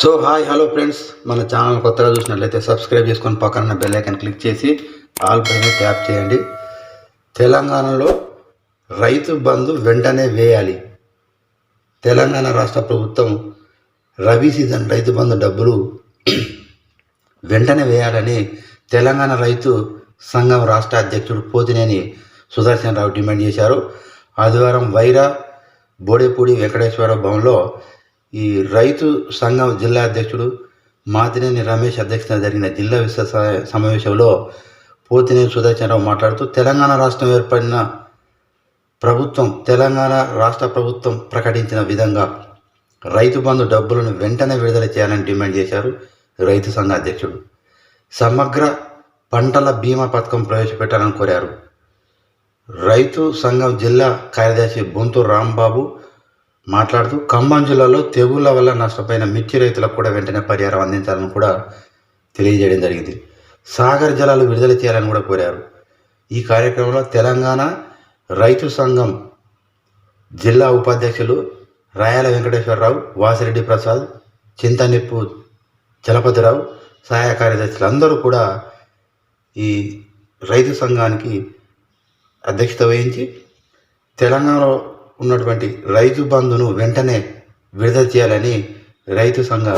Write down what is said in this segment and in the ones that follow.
So hi hello friends మన channel కొత్తగా చూసినట్లయితే సబ్స్క్రైబ్ చేసుకొని పక్కన బెల్ క్లిక్ చేసి ఆల్ పైన ట్యాప్ చేయండి. తెలంగాణలో రైతు బంధు వెంటనే వేయాలి. తెలంగాణ రాష్ట్ర ప్రభుత్వం రబీ సీజన్ రైతు బంధు డబ్బులు వెంటనే వేయాలని తెలంగాణ రైతు సంఘం రాష్ట్ర అధ్యక్షుడు పోతినేని సుదర్శన్ రావు డిమాండ్ చేశారు. ఆదివారం వైరా బోడేపూడి వెంకటేశ్వర భవన్లో ఈ రైతు సంఘం జిల్లా అధ్యక్షుడు మాతినేని రమేష్ అధ్యక్షతన జరిగిన జిల్లా విస్తృత సమావేశంలో పోతినేని సుదర్శనరావు మాట్లాడుతూ తెలంగాణ రాష్ట్రం ఏర్పడిన ప్రభుత్వం తెలంగాణ రాష్ట్ర ప్రభుత్వం ప్రకటించిన విధంగా రైతు బంధు డబ్బులను వెంటనే విడుదల చేయాలని డిమాండ్ చేశారు రైతు సంఘ అధ్యక్షుడు. సమగ్ర పంటల బీమా పథకం ప్రవేశపెట్టాలని కోరారు. రైతు సంఘం జిల్లా కార్యదర్శి బొంతు రాంబాబు మాట్లాడుతూ ఖమ్మం జిల్లాలో తెగుళ్ళ వల్ల నష్టపోయిన మిర్చి రైతులకు కూడా వెంటనే పరిహారం అందించాలని కూడా తెలియజేయడం జరిగింది. సాగర్ జలాలు విడుదల చేయాలని కూడా కోరారు. ఈ కార్యక్రమంలో తెలంగాణ రైతు సంఘం జిల్లా ఉపాధ్యక్షులు రాయాల వెంకటేశ్వరరావు వాసిరెడ్డి ప్రసాద్ చింతనిప్పు చలపతిరావు సహాయ కార్యదర్శులు అందరూ కూడా ఈ రైతు సంఘానికి అధ్యక్షత వహించి తెలంగాణలో ఉన్నటువంటి రైతు బంధును వెంటనే విడుదల చేయాలని రైతు సంఘ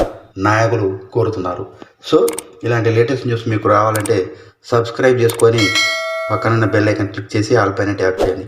నాయకులు కోరుతున్నారు. సో ఇలాంటి లేటెస్ట్ న్యూస్ మీకు రావాలంటే సబ్స్క్రైబ్ చేసుకొని పక్కనున్న బెల్ ఐకన్ క్లిక్ చేసి ఆల్ పైన ట్యాప్ చేయండి.